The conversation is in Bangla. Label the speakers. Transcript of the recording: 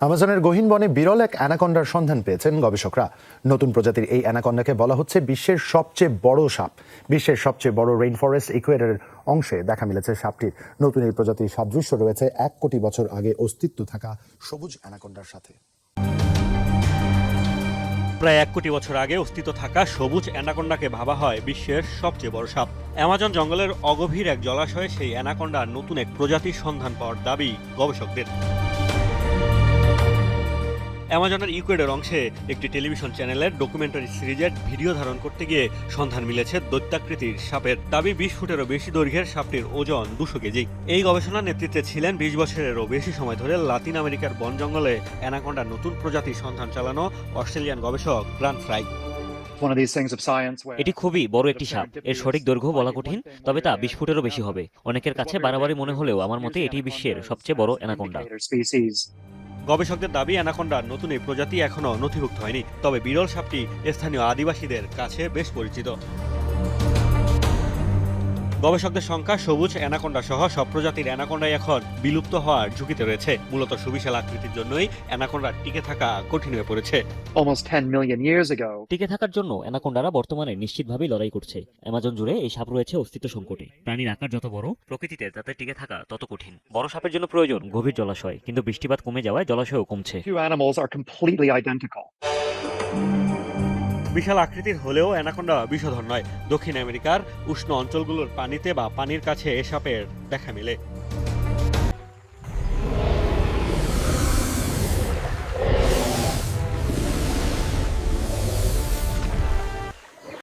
Speaker 1: আমাজনের গহীন বনে বিরল এক অ্যানাকন্ডার সন্ধান পেয়েছেন গবেষকরা। নতুন প্রজাতির এই অ্যানাকন্ডাকে বলা হচ্ছে বিশ্বের সবচেয়ে বড় সাপ। বিশ্বের সবচেয়ে বড় রেইন ফরেস্ট ইকুয়েডরের অংশে দেখা মিলেছে সাপটির। নতুন এই প্রজাতির সাদৃশ্য রয়েছে এক কোটি বছর আগে অস্তিত্ব থাকা সবুজ অ্যানাকন্ডার সাথে।
Speaker 2: প্রায় এক কোটি বছর আগে অস্তিত্ব থাকা সবুজ অ্যানাকোন্ডাকে ভাবা হয় বিশ্বের সবচেয়ে বড় সাপ। অ্যামাজন জঙ্গলের অগভীর এক জলাশয়ে সেই অ্যানাকোন্ডার নতুন এক প্রজাতির সন্ধান পাওয়ার দাবি গবেষকদের। অ্যামাজনের ইকুয়েডর অংশে একটি টেলিভিশন চ্যানেলের ডকুমেন্টারি সিরিজের ভিডিও ধারণ করতে গিয়ে সন্ধান মিলেছে দৈত্যাকৃতির সাপের। দাবি বিশ ফুটেরও বেশি দৈর্ঘ্যের সাপটির ওজন দুশো কেজি। এই গবেষণার নেতৃত্বে ছিলেন বিশ বছরেরও বেশি সময় ধরে লাতিন আমেরিকার বন জঙ্গলে অ্যানাকোন্ডার নতুন প্রজাতির সন্ধান চালানো অস্ট্রেলিয়ান গবেষক গ্রান্ট ফ্রাই।
Speaker 3: এটি খুবই বড় একটি সাপ। এর সঠিক দৈর্ঘ্য বলা কঠিন তবে তা বিশ ফুটেরও বেশি হবে। অনেকের কাছে বাড়াবাড়ি মনে হলেও আমার মতে এটি বিশ্বের সবচেয়ে বড় অ্যানাকোন্ডা.
Speaker 2: গবেষকদের দাবি অ্যানাকোন্ডার নতুন এই প্রজাতি এখনও নথিভুক্ত হয়নি। তবে বিরল সাপটি স্থানীয় আদিবাসীদের কাছে বেশ পরিচিত। গবেষকদের সংখ্যা সবুজ অ্যানাকোন্ডা সহ সব প্রজাতির অ্যানাকোন্ডাই এখন বিলুপ্ত হওয়ার ঝুঁকিতে রয়েছে। মূলত সুবিশাল আকৃতির জন্যই অ্যানাকোন্ডার টিকে থাকা কঠিন হয়ে পড়েছে।
Speaker 4: Almost 10 million
Speaker 3: টিকে থাকার জন্য অ্যানাকোন্ডারা বর্তমানে নিশ্চিতভাবেই লড়াই করছে। অ্যামাজন জুড়ে এই সাপ রয়েছে অস্তিত্ব সংকটে। প্রাণীর আকার যত বড় প্রকৃতিতে তাতে টিকে থাকা তত কঠিন। বড় সাপের জন্য প্রয়োজন গভীর জলাশয় কিন্তু বৃষ্টিপাত কমে যাওয়ায় জলাশয়ও কমছে।
Speaker 2: বিশাল আকৃতির হলেও অ্যানাকোন্ডা বিষধর নয়। দক্ষিণ আমেরিকার উষ্ণ অঞ্চলগুলোর পানিতে বা পানির কাছে এ সাপের দেখা মেলে।